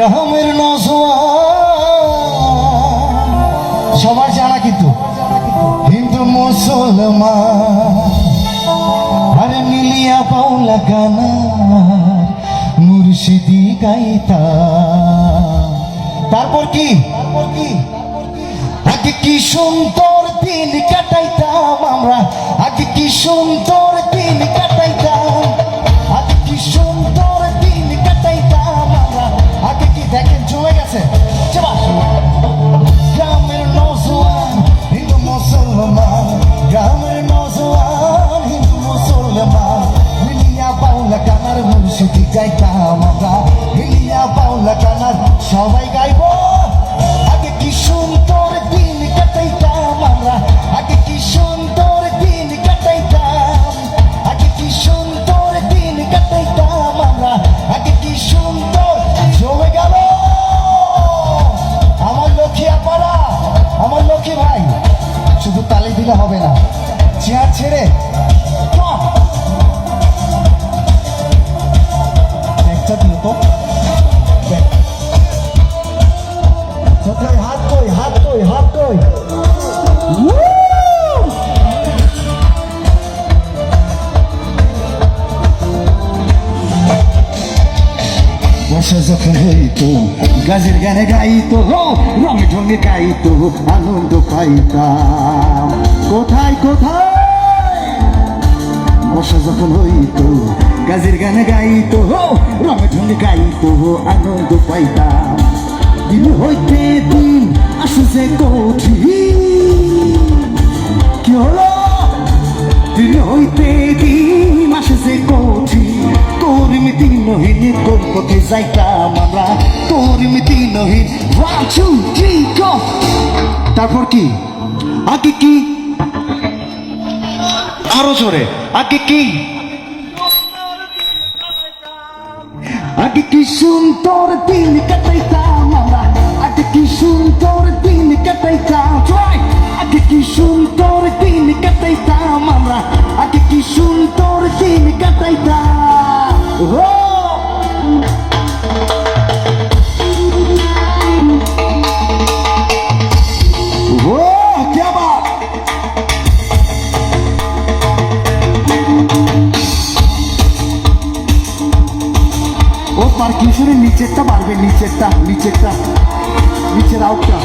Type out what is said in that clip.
গ্রামের সবার জানা কিন্তু। হিন্দু, মুসলমান। আরে মিলিয়া পাউলা গানা মুর্শিদি গাইতা তারপর কি? কি সুন্দর দিন কাটাইতাম? সবাই গাইবো। আগে কি সুন্দর দিন কাটাইতাম আমরা? আগে কি সুন্দর দিন কাটাইতাম? আগে কি সুন্দর দিন কাটাইতাম আমরা? আগে কি সুন্দর জমে গেল? আমার লক্ষ্মী আপারা, আমার লক্ষ্মী ভাই, শুধু তালি দিলে হবে না। চেয়ার ছেড়ে কই হাত কই বসে যখন হইতো গাছের গানে গাইতো রং ঢঙে গাইতো আনন্দ পাইতাম কোথায় কোথায় বসে যখন হইতো গাছের গানে গাইতো রং ঢঙে গাইতো আনন্দ পাইতাম দিন হইতে দিন আসছে কঠিন। কি হলো? দিন হইতে দিন আসছে কঠিন। তোর মিতি নহিন তোর পথে যাইতাম আমরা? তোর মিতি নহিন ওয়ান টু থ্রি গো তারপর কি? আগে কি? আরও জোরে, আগে কি? আগে কি সুন্দর দিন কাটাইতাম আমরা? আগে কি সুন্দর ও পার্কিংসনের নিচেরটা বাড়বে নিচেরটা নিচেরটা নিচের আউটটা।